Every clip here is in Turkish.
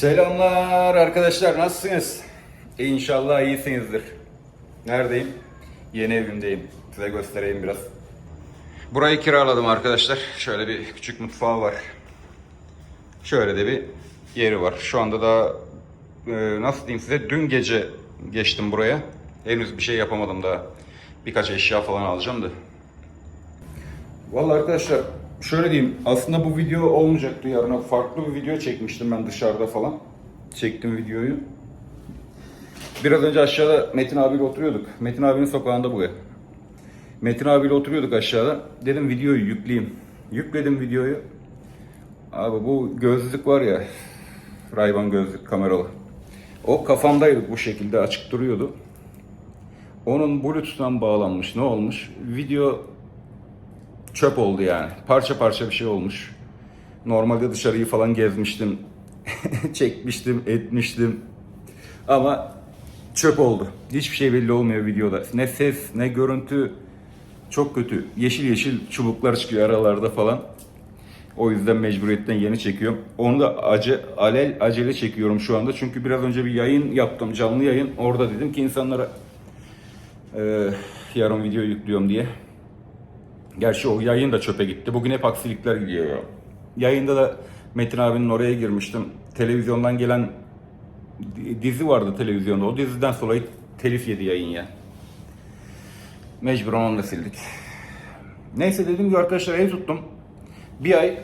Selamlar arkadaşlar nasılsınız? İnşallah iyisinizdir. Neredeyim? Yeni evimdeyim. Size göstereyim biraz. Burayı kiraladım arkadaşlar. Şöyle bir küçük mutfağı var. Şöyle de bir yeri var. Şu anda da e, nasıl diyeyim size dün gece geçtim buraya. Henüz bir şey yapamadım daha. Birkaç eşya falan alacağım da. Vallahi arkadaşlar şöyle diyeyim aslında bu video olmayacaktı yarına farklı bir video çekmiştim ben dışarıda falan. Çektim videoyu. Biraz önce aşağıda Metin abiyle oturuyorduk. Metin abinin sokağında bu ev. Metin abiyle oturuyorduk aşağıda. Dedim videoyu yükleyeyim. Yükledim videoyu. Abi bu gözlük var ya. Rayban gözlük kameralı. O kafamdaydı bu şekilde açık duruyordu. Onun bluetooth'tan bağlanmış. Ne olmuş? Video çöp oldu yani. Parça parça bir şey olmuş. Normalde dışarıyı falan gezmiştim. Çekmiştim, etmiştim. Ama çöp oldu. Hiçbir şey belli olmuyor videoda. Ne ses, ne görüntü. Çok kötü. Yeşil yeşil çubuklar çıkıyor aralarda falan. O yüzden mecburiyetten yeni çekiyorum. Onu da acı, alel acele çekiyorum şu anda. Çünkü biraz önce bir yayın yaptım, canlı yayın. Orada dedim ki insanlara eee, yarın video yüklüyorum diye. Gerçi o yayın da çöpe gitti. Bugün hep aksilikler gidiyor ya. Yayında da Metin abinin oraya girmiştim. Televizyondan gelen dizi vardı televizyonda. O diziden sonra telif yedi yayın ya. Mecburen onu da sildik. Neyse dediğim gibi arkadaşlar ev tuttum. Bir ay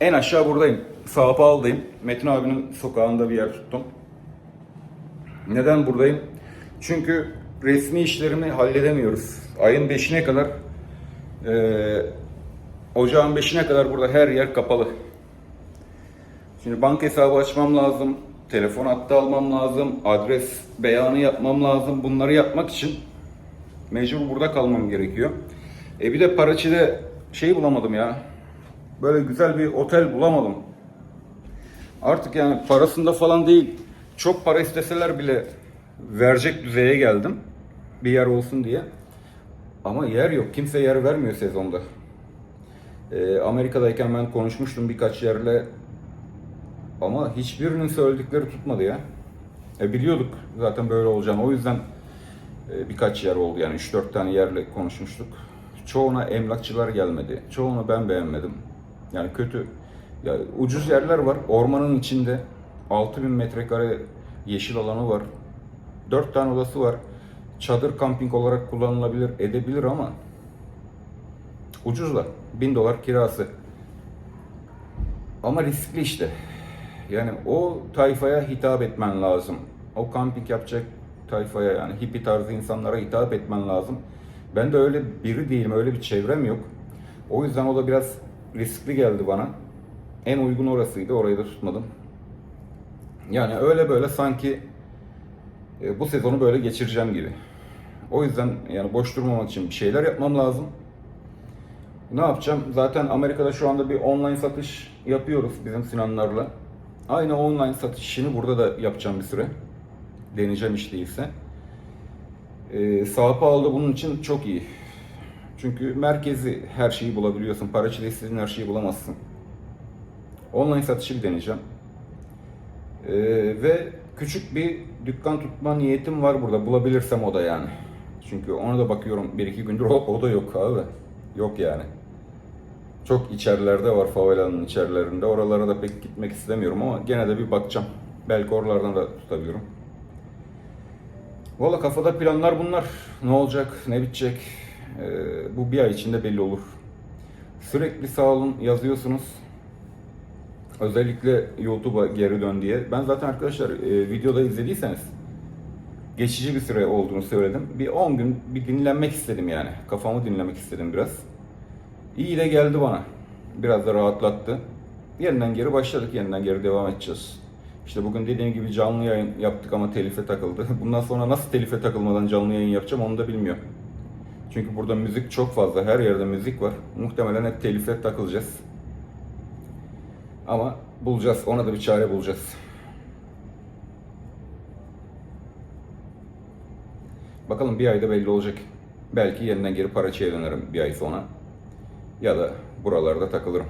en aşağı buradayım. Sağ Pahalı'dayım. Metin abinin sokağında bir yer tuttum. Neden buradayım? Çünkü resmi işlerimi halledemiyoruz. Ayın 5'ine kadar ee, ocağın 5'ine kadar burada her yer kapalı. Şimdi banka hesabı açmam lazım. Telefon hattı almam lazım. Adres beyanı yapmam lazım. Bunları yapmak için mecbur burada kalmam gerekiyor. E bir de Paraçı'da şey bulamadım ya. Böyle güzel bir otel bulamadım. Artık yani parasında falan değil. Çok para isteseler bile verecek düzeye geldim. Bir yer olsun diye. Ama yer yok. Kimse yer vermiyor sezonda. Ee, Amerika'dayken ben konuşmuştum birkaç yerle. Ama hiçbirinin söyledikleri tutmadı ya. E, biliyorduk zaten böyle olacağını. O yüzden e, birkaç yer oldu yani 3-4 tane yerle konuşmuştuk. Çoğuna emlakçılar gelmedi. Çoğunu ben beğenmedim. Yani kötü. Ya ucuz yerler var. Ormanın içinde 6000 metrekare yeşil alanı var. 4 tane odası var. Çadır kamping olarak kullanılabilir, edebilir ama ucuzlar. 1000 dolar kirası. Ama riskli işte. Yani o tayfaya hitap etmen lazım. O kamping yapacak tayfaya yani hippie tarzı insanlara hitap etmen lazım. Ben de öyle biri değilim, öyle bir çevrem yok. O yüzden o da biraz riskli geldi bana. En uygun orasıydı, orayı da tutmadım. Yani öyle böyle sanki e, bu sezonu böyle geçireceğim gibi. O yüzden yani boş durmamak için bir şeyler yapmam lazım. Ne yapacağım? Zaten Amerika'da şu anda bir online satış yapıyoruz bizim Sinanlarla. Aynı online satış işini burada da yapacağım bir süre. Deneyeceğim hiç değilse. Ee, Sao Paulo bunun için çok iyi. Çünkü merkezi her şeyi bulabiliyorsun. Paraçıda istediğin her şeyi bulamazsın. Online satışı bir deneyeceğim. Ee, ve küçük bir dükkan tutma niyetim var burada. Bulabilirsem o da yani. Çünkü ona da bakıyorum bir iki gündür hop o da yok abi. Yok yani. Çok içerilerde var favelanın içerilerinde. Oralara da pek gitmek istemiyorum ama gene de bir bakacağım. Belki oralardan da tutabilirim. Valla kafada planlar bunlar. Ne olacak, ne bitecek? Ee, bu bir ay içinde belli olur. Sürekli sağ olun yazıyorsunuz. Özellikle YouTube'a geri dön diye. Ben zaten arkadaşlar e, videoda izlediyseniz geçici bir süre olduğunu söyledim. Bir 10 gün bir dinlenmek istedim yani. Kafamı dinlemek istedim biraz. İyi de geldi bana. Biraz da rahatlattı. Yeniden geri başladık. Yeniden geri devam edeceğiz. İşte bugün dediğim gibi canlı yayın yaptık ama telife takıldı. Bundan sonra nasıl telife takılmadan canlı yayın yapacağım onu da bilmiyorum. Çünkü burada müzik çok fazla. Her yerde müzik var. Muhtemelen hep telife takılacağız. Ama bulacağız. Ona da bir çare bulacağız. Bakalım bir ayda belli olacak. Belki yeniden geri Paraçı'ya dönerim bir ay sonra. Ya da buralarda takılırım.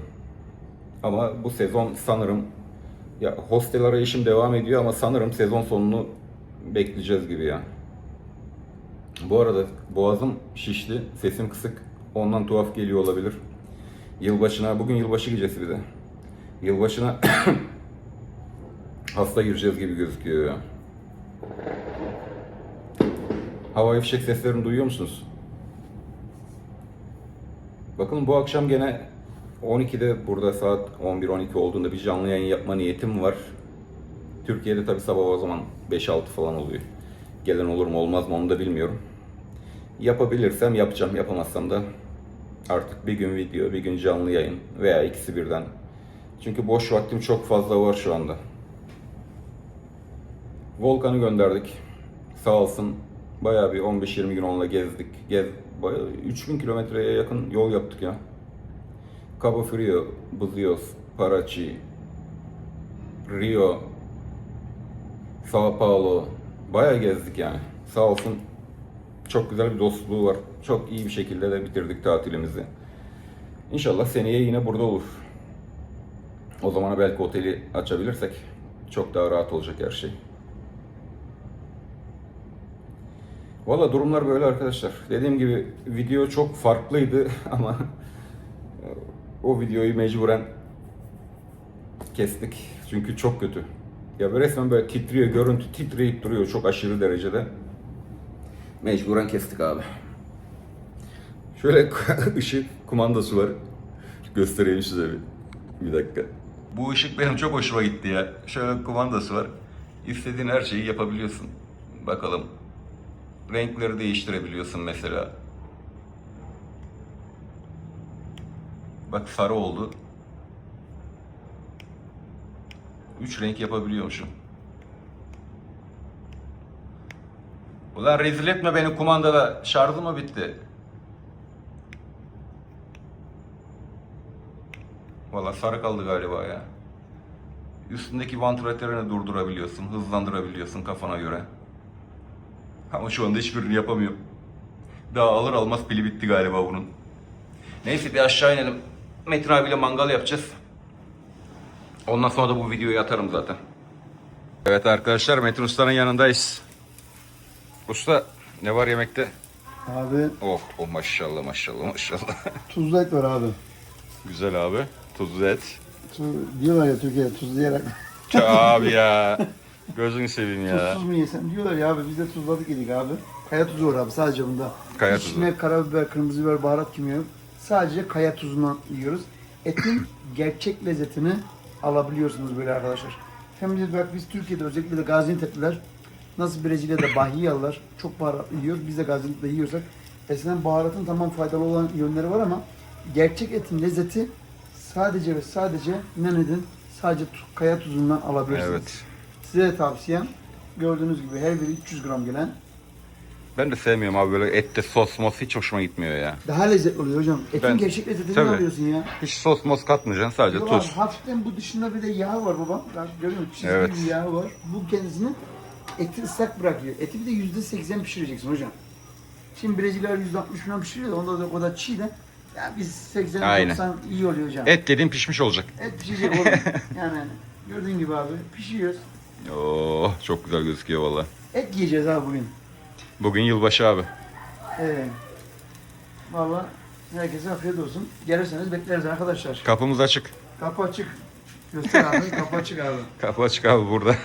Ama bu sezon sanırım Ya hostel arayışım devam ediyor ama sanırım sezon sonunu bekleyeceğiz gibi ya. Bu arada boğazım şişti, sesim kısık. Ondan tuhaf geliyor olabilir. Yılbaşına, bugün yılbaşı gecesi bir de. Yılbaşına hasta gireceğiz gibi gözüküyor ya. Havai fişek seslerini duyuyor musunuz? Bakın bu akşam gene 12'de burada saat 11-12 olduğunda bir canlı yayın yapma niyetim var. Türkiye'de tabi sabah o zaman 5-6 falan oluyor. Gelen olur mu olmaz mı onu da bilmiyorum. Yapabilirsem yapacağım, yapamazsam da artık bir gün video, bir gün canlı yayın veya ikisi birden. Çünkü boş vaktim çok fazla var şu anda. Volkan'ı gönderdik. Sağ olsun bayağı bir 15-20 gün onunla gezdik. Gez, bayağı 3000 kilometreye yakın yol yaptık ya. Cabo Frio, Buzios, Parachi, Rio, Sao Paulo. Bayağı gezdik yani. Sağ olsun çok güzel bir dostluğu var. Çok iyi bir şekilde de bitirdik tatilimizi. İnşallah seneye yine burada olur. O zamana belki oteli açabilirsek çok daha rahat olacak her şey. Valla durumlar böyle arkadaşlar. Dediğim gibi video çok farklıydı ama o videoyu mecburen kestik. Çünkü çok kötü. Ya böyle resmen böyle titriyor, görüntü titreyip duruyor çok aşırı derecede. Mecburen kestik abi. Şöyle ışık kumandası var. Göstereyim size bir. Bir dakika. Bu ışık benim çok hoşuma gitti ya. Şöyle kumandası var. İstediğin her şeyi yapabiliyorsun. Bakalım. Renkleri değiştirebiliyorsun mesela. Bak sarı oldu. Üç renk yapabiliyormuşum. Ulan rezil etme beni kumandada. Şarjı mı bitti? Valla sarı kaldı galiba ya. Üstündeki vantilatörünü durdurabiliyorsun, hızlandırabiliyorsun kafana göre. Ama şu anda hiçbirini yapamıyorum. Daha alır almaz pili bitti galiba bunun. Neyse bir aşağı inelim. Metin abiyle mangal yapacağız. Ondan sonra da bu videoyu atarım zaten. Evet arkadaşlar Metin Usta'nın yanındayız. Usta ne var yemekte? Abi Oh, oh maşallah maşallah maşallah. tuzlu et var abi. Güzel abi. Tuzlu et. Tu, diyorlar ya Türkiye'de tuzlu yiyerek abi ya. Gözünü seveyim ya. tuzsuz mu yesem diyorlar ya abi biz de tuzladık yedik abi. Kaya tuzu var abi sadece bunda. Kaya İçine karabiber, kırmızı biber, baharat kimya yok. Sadece kaya tuzundan yiyoruz. Etin gerçek lezzetini alabiliyorsunuz böyle arkadaşlar. Hem biz bak biz Türkiye'de özellikle de Gaziantep'liler nasıl Brezilya'da bahiyalılar çok baharatlı yiyor. Biz de Gaziantep'te yiyorsak eskiden baharatın tamam faydalı olan yönleri var ama gerçek etin lezzeti sadece ve sadece inan edin sadece kaya tuzundan alabilirsiniz. Evet. Size de tavsiyem gördüğünüz gibi her biri 300 gram gelen Ben de sevmiyorum abi böyle ette sos mos hiç hoşuma gitmiyor ya. daha lezzetli oluyor hocam. Etin Ben- gerçek lezzetini Tabii. alıyorsun ya. Hiç sos mos katmayacaksın sadece Yok tuz. hafiften bu dışında bir de yağ var baba. Bak görüyor musun? Çizgi Evet. bir yağ var. Bu kendisini eti ıslak bırakıyor. Eti bir de yüzde seksen pişireceksin hocam. Şimdi Brezilyalar yüzde altmış falan pişiriyor da onda da o da çiğ de. Ya biz 80 Aynen. 90 iyi oluyor hocam. Et dediğin pişmiş olacak. Et pişecek oğlum. yani gördüğün gibi abi pişiyoruz. Oh çok güzel gözüküyor valla. Et yiyeceğiz abi bugün. Bugün yılbaşı abi. Evet. Valla herkese afiyet olsun. Gelirseniz bekleriz arkadaşlar. Kapımız açık. Kapı açık. Göster abi kapı açık abi. Kapı açık abi burada.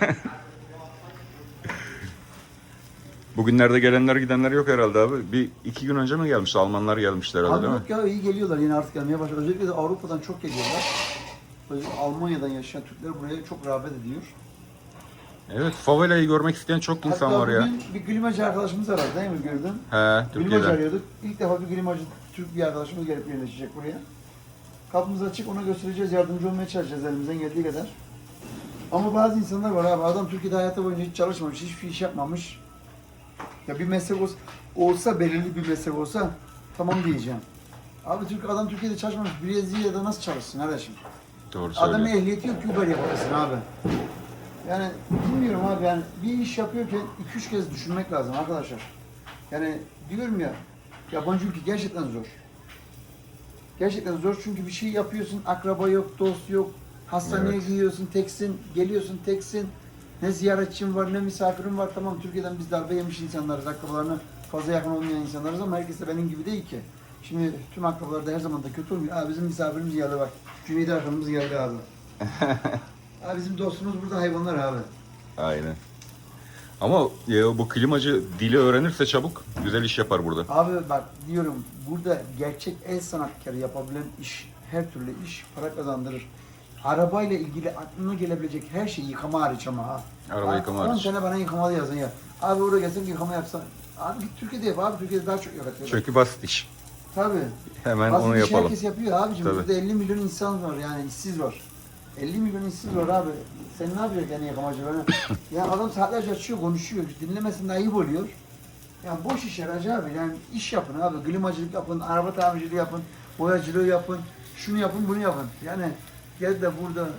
Bugünlerde gelenler gidenler yok herhalde abi. Bir iki gün önce mi gelmişti? Almanlar gelmişler herhalde Abi değil mi? yok ya iyi geliyorlar yine artık gelmeye başladı. Özellikle de Avrupa'dan çok geliyorlar. Özellikle Almanya'dan yaşayan Türkler buraya çok rağbet ediyor. Evet favelayı görmek isteyen çok insan Hatta var ya. bugün bir klimacı arkadaşımız aradı değil mi gördün? He Klimacı Türkiye'den. arıyorduk. İlk defa bir klimacı Türk bir arkadaşımız gelip yerleşecek buraya. Kapımız açık ona göstereceğiz yardımcı olmaya çalışacağız elimizden geldiği kadar. Ama bazı insanlar var abi adam Türkiye'de hayatı boyunca hiç çalışmamış, hiçbir iş yapmamış. Ya bir meslek olsa, olsa belirli bir meslek olsa tamam diyeceğim. Abi Türk adam Türkiye'de çalışmamış, Brezilya'da nasıl çalışsın kardeşim? Doğru Adamın söylüyor. ehliyeti yok ki Uber yapasın abi. Yani bilmiyorum abi yani bir iş yapıyorken iki üç kez düşünmek lazım arkadaşlar. Yani diyorum ya yabancı ülke gerçekten zor. Gerçekten zor çünkü bir şey yapıyorsun akraba yok, dost yok, Hastaneye Evet. gidiyorsun teksin, geliyorsun teksin. Ne ziyaretçin var ne misafirin var. Tamam Türkiye'den biz darbe yemiş insanlarız. Akrabalarına fazla yakın olmayan insanlarız ama herkes de benim gibi değil ki. Şimdi tüm akrabalar da her zaman da kötü olmuyor. Aa bizim misafirimiz geldi bak. Cüneyt arkamız geldi abi. Aa bizim dostumuz burada hayvanlar abi. Aynen. Ama ya, bu klimacı dili öğrenirse çabuk güzel iş yapar burada. Abi bak diyorum burada gerçek el sanatkarı yapabilen iş, her türlü iş para kazandırır. Arabayla ilgili aklına gelebilecek her şeyi yıkama hariç ama ha. Araba Abi, yıkama 10 hariç. sene bana yıkamalı yazın ya. Abi oraya gelsen yıkama yapsan. Abi git Türkiye'de yap abi Türkiye'de daha çok yaratıyorlar. Çünkü basit iş. Tabii. Hemen Basit onu iş yapalım. Herkes yapıyor abicim. Tabii. Burada 50 milyon insan var yani işsiz var. 50 milyon işsiz var abi. Sen ne yapıyorsun yani yakamacı böyle? ya adam saatlerce açıyor konuşuyor. Dinlemesinde ayıp oluyor. Ya boş iş aracı abi. Yani iş yapın abi. Klimacılık yapın, araba tamirciliği yapın, boyacılığı yapın, şunu yapın, bunu yapın. Yani gel de burada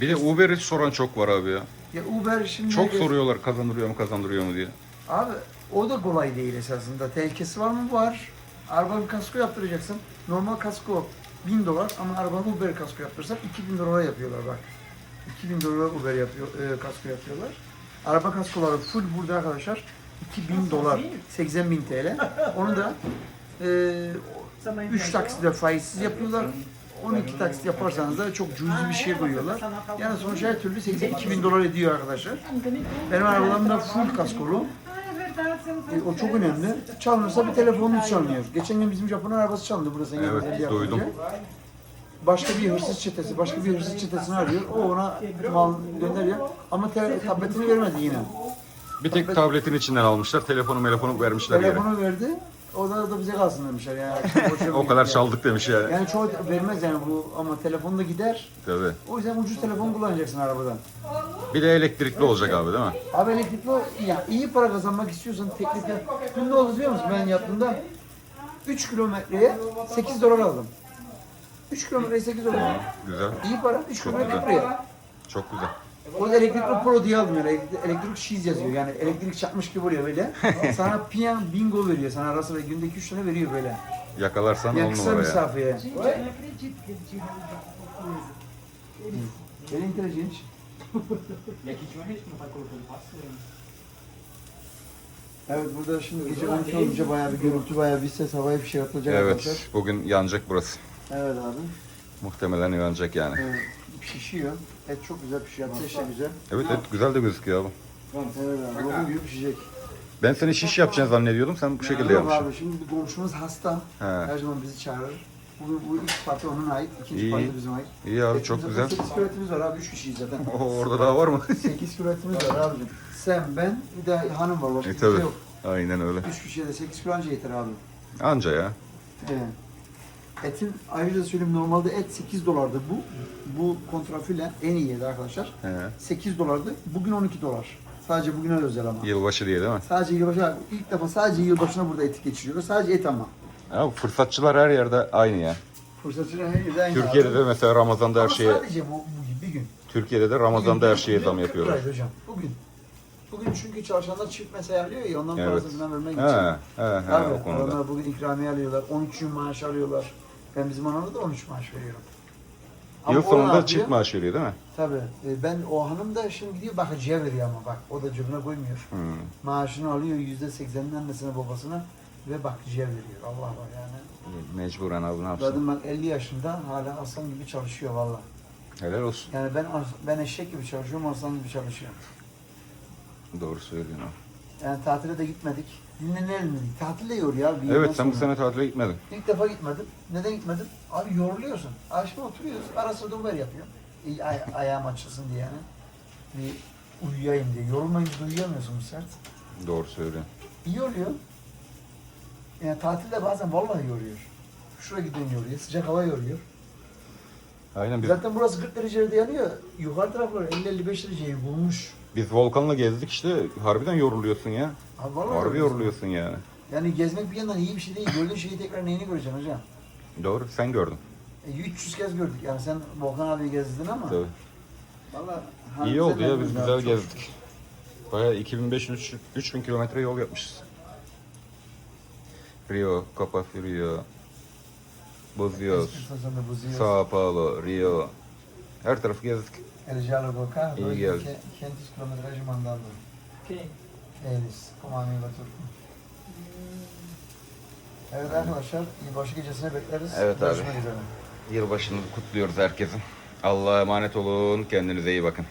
Bir de Uber'i soran çok var abi ya. ya Uber şimdi Çok soruyorlar kazandırıyor mu kazandırıyor mu diye. Abi o da kolay değil esasında. Tehlikesi var mı? Var. Arabanın kasko yaptıracaksın. Normal kasko 1000 dolar ama arabanın Uber kasko yaptırırsan 2000 dolara yapıyorlar bak. 2000 dolara Uber yapıyor, e, kasko yapıyorlar. Araba kaskoları full burada arkadaşlar. 2000 dolar, 80 bin TL. Onu da e, 3 taksitle faizsiz yapıyorlar. 12 taksit yaparsanız da çok cüzi bir şey koyuyorlar. Yani sonuç her türlü 82 bin dolar ediyor arkadaşlar. Benim arabalarım da full kaskolu. E, o çok önemli. Çalınırsa bir telefonunuz çalınıyor. Geçen gün bizim Japon arabası çalındı burada sen Evet, hafta duydum. Başka bir hırsız çetesi, başka bir hırsız çetesini arıyor. O ona mal gönderiyor. Ama te- tabletini vermedi yine. Bir tek tabletin içinden almışlar, telefonu telefonu vermişler yere. Telefonu verdi. O da, da bize kalsın demişler yani. O kadar çaldık demiş yani. Yani çoğu vermez yani bu ama telefon da gider. Tabii. O yüzden ucuz telefon kullanacaksın arabadan. Bir de elektrikli olacak abi değil mi? Abi elektrikli o- ya iyi para kazanmak istiyorsan teklifte dün ne oldu biliyor musun ben yaptığımda 3 kilometreye 8 dolar aldım. 3 kilometreye 8 dolar. Güzel. İyi para 3 Çok kilometre güzel. buraya. Çok güzel. O da elektrikli pro diye aldım yani. Elektrik, elektrik şiz yazıyor yani elektrik çakmış gibi oluyor böyle. sana piyan bingo veriyor sana ara sıra günde 2-3 tane veriyor böyle. Yakalarsan Yani on kısa numara ya. mesafeye. Very inteligent. E aqui tinha uma rede que meu pai colocou ele passando. Evet burada şimdi gece 12 olunca bayağı bir gürültü bayağı bir ses havaya bir şey atılacak arkadaşlar. Evet, bugün yanacak burası. Evet abi. Muhtemelen yanacak yani. Evet, pişiyor. Et çok güzel pişiyor. Ateş de güzel. Evet, evet güzel de gözüküyor abi. Evet abi. Lokum gibi pişecek. Ben seni şiş yapacaksın zannediyordum, sen bu şekilde Yok yapmışsın. abi şimdi bir komşumuz hasta. He. Her zaman bizi çağırır. Bu, bu ilk parti onun ait. ikinci İyi. parti bizim ait. İyi abi, çok güzel. 8 küretimiz var abi. 3 kişiyiz zaten. Oo, orada daha var mı? 8 küretimiz var abicim. Sen, ben, bir de hanım var. Başka e kimse tabi. yok. Aynen öyle. 3 kişiye de 8 kilo anca yeter abi. Anca ya. Evet. Etin ayrıca söyleyeyim normalde et 8 dolardı bu. Bu kontrafile en iyiydi arkadaşlar. He. 8 dolardı. Bugün 12 dolar. Sadece bugüne özel ama. Yılbaşı diye değil mi? Sadece yılbaşı, ilk defa sadece yılbaşına burada et geçiriyorlar. Sadece et ama. Ya fırsatçılar her yerde aynı ya. Fırsatçılar her yerde aynı Türkiye'de abi. de mesela Ramazan'da her Ama şeye, sadece bu, bu bir gün. Türkiye'de de Ramazan'da her şeye Bugün zam 40 yapıyorlar. hocam. Bugün. Bugün çünkü çalışanlar çift mesai alıyor ya ondan Evet. parasını vermek için. He, he, he, konuda. adamlar bugün ikramiye alıyorlar. 13 gün maaş alıyorlar. Ben bizim anamda da 13 maaş veriyorum. Ama Yıl o ne sonunda yapıyor? çift maaş veriyor değil mi? Tabii. E, Ben o hanım da şimdi gidiyor bakıcıya veriyor ama bak o da cebine koymuyor. Hmm. Maaşını alıyor yüzde seksenini annesine babasına ve bakıcıya veriyor. Allah var yani. Mecburen abi ne yapsın? Kadın bak 50 yaşında hala aslan gibi çalışıyor valla. Helal olsun. Yani ben ben eşek gibi çalışıyorum aslan gibi çalışıyorum. Doğru söylüyorsun abi. Yani tatile de gitmedik. Dinlenelim dedik. Tatil de yoruyor abi. bir yerden Evet sen bu sonra. sene tatile gitmedin. İlk defa gitmedim. Neden gitmedim? Abi yoruluyorsun. Aşkım oturuyoruz. Ara sıra Uber yapıyorum. İyi, ay- ayağım açılsın diye yani. Bir uyuyayım diye. Yorulmayınca da uyuyamıyorsun bu sert. Doğru söylüyorsun. İyi oluyor. Yani tatilde bazen vallahi yoruyor. Şuraya giden yoruyor. Sıcak hava yoruyor. Aynen biz, Zaten burası 40 derecede yanıyor. Yukarı tarafları 50-55 dereceyi bulmuş. biz Volkan'la gezdik işte harbiden yoruluyorsun ya. Abi vallahi Harbi yoruluyorsun. yoruluyorsun yani. Yani gezmek bir yandan iyi bir şey değil. Gördüğün şeyi tekrar neyini göreceksin hocam? Doğru sen gördün. E, 300 kez gördük. Yani sen Volkan abiyi gezdin ama. Tabii. Vallahi İyi oldu ya biz güzel gezdik. Bayağı 2500 3000 kilometre yol yapmışız. Rio, Capo Rio, Buzios, Sao Paulo, Rio. Her tarafı gezdik. Erciyes Boca, İyi dois geldi. mil quinhentos quilômetros mandando Quem? eles, como amigo Turco. Evet arkadaşlar, yılbaşı gecesine bekleriz. Evet abi. Görüşmek üzere. Yılbaşını kutluyoruz herkesin. Allah'a emanet olun. Kendinize iyi bakın.